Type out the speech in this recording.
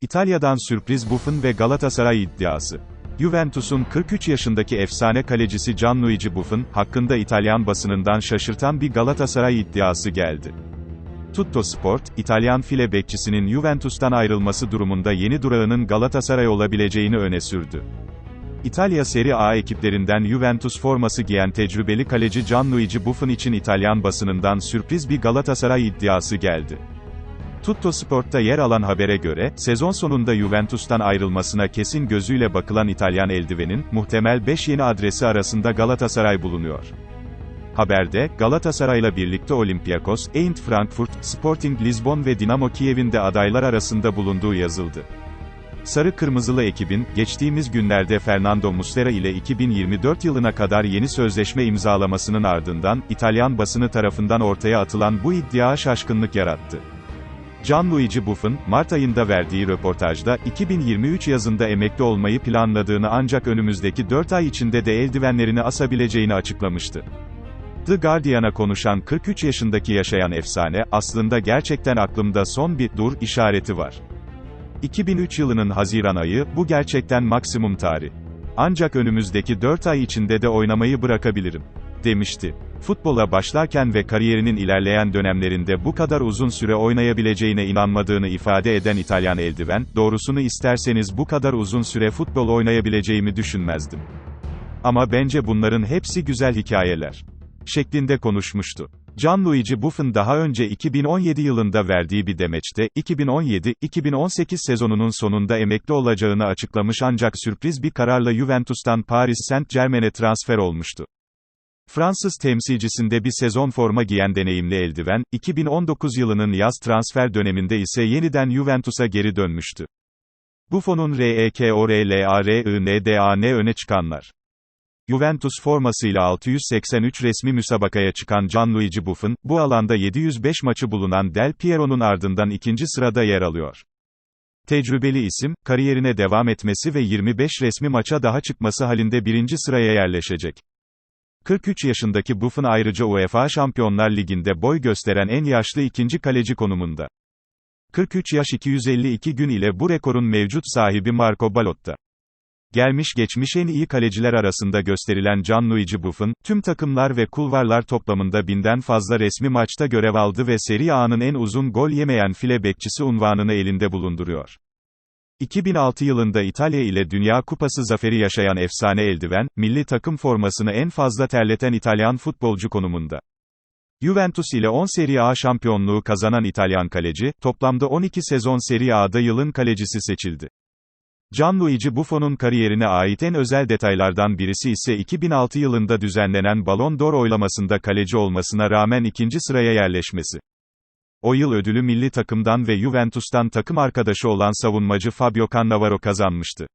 İtalya'dan sürpriz Buffon ve Galatasaray iddiası. Juventus'un 43 yaşındaki efsane kalecisi Gianluigi Buffon, hakkında İtalyan basınından şaşırtan bir Galatasaray iddiası geldi. Tutto Sport, İtalyan file bekçisinin Juventus'tan ayrılması durumunda yeni durağının Galatasaray olabileceğini öne sürdü. İtalya Serie A ekiplerinden Juventus forması giyen tecrübeli kaleci Gianluigi Buffon için İtalyan basınından sürpriz bir Galatasaray iddiası geldi. Tutto Sport'ta yer alan habere göre, sezon sonunda Juventus'tan ayrılmasına kesin gözüyle bakılan İtalyan eldivenin, muhtemel 5 yeni adresi arasında Galatasaray bulunuyor. Haberde, Galatasaray'la birlikte Olympiakos, Eintracht Frankfurt, Sporting Lisbon ve Dinamo Kiev'in de adaylar arasında bulunduğu yazıldı. Sarı Kırmızılı ekibin, geçtiğimiz günlerde Fernando Muslera ile 2024 yılına kadar yeni sözleşme imzalamasının ardından, İtalyan basını tarafından ortaya atılan bu iddia şaşkınlık yarattı. Gianluigi Buffon, Mart ayında verdiği röportajda, 2023 yazında emekli olmayı planladığını ancak önümüzdeki 4 ay içinde de eldivenlerini asabileceğini açıklamıştı. The Guardian'a konuşan 43 yaşındaki yaşayan efsane, aslında gerçekten aklımda son bir dur işareti var. 2003 yılının Haziran ayı, bu gerçekten maksimum tarih. Ancak önümüzdeki 4 ay içinde de oynamayı bırakabilirim. Demişti. Futbola başlarken ve kariyerinin ilerleyen dönemlerinde bu kadar uzun süre oynayabileceğine inanmadığını ifade eden İtalyan eldiven, doğrusunu isterseniz bu kadar uzun süre futbol oynayabileceğimi düşünmezdim. Ama bence bunların hepsi güzel hikayeler. Şeklinde konuşmuştu. Gianluigi Buffon daha önce 2017 yılında verdiği bir demeçte, 2017-2018 sezonunun sonunda emekli olacağını açıklamış ancak sürpriz bir kararla Juventus'tan Paris Saint-Germain'e transfer olmuştu. Fransız temsilcisinde bir sezon forma giyen deneyimli eldiven, 2019 yılının yaz transfer döneminde ise yeniden Juventus'a geri dönmüştü. Buffon'un REKORLARINDAN öne çıkanlar. Juventus formasıyla 683 resmi müsabakaya çıkan Gianluigi Buffon, bu alanda 705 maçı bulunan Del Piero'nun ardından ikinci sırada yer alıyor. Tecrübeli isim, kariyerine devam etmesi ve 25 resmi maça daha çıkması halinde birinci sıraya yerleşecek. 43 yaşındaki Buffon ayrıca UEFA Şampiyonlar Ligi'nde boy gösteren en yaşlı ikinci kaleci konumunda. 43 yaş 252 gün ile bu rekorun mevcut sahibi Marco Balotta. Gelmiş geçmiş en iyi kaleciler arasında gösterilen Gianluigi Buffon, tüm takımlar ve kulvarlar toplamında binden fazla resmi maçta görev aldı ve Serie A'nın en uzun gol yemeyen file bekçisi unvanını elinde bulunduruyor. 2006 yılında İtalya ile Dünya Kupası zaferi yaşayan efsane eldiven, milli takım formasını en fazla terleten İtalyan futbolcu konumunda. Juventus ile 10 Serie A şampiyonluğu kazanan İtalyan kaleci, toplamda 12 sezon Serie A'da yılın kalecisi seçildi. Gianluigi Buffon'un kariyerine ait en özel detaylardan birisi ise 2006 yılında düzenlenen Ballon d'Or oylamasında kaleci olmasına rağmen ikinci sıraya yerleşmesi. O yıl ödülü milli takımdan ve Juventus'tan takım arkadaşı olan savunmacı Fabio Cannavaro kazanmıştı.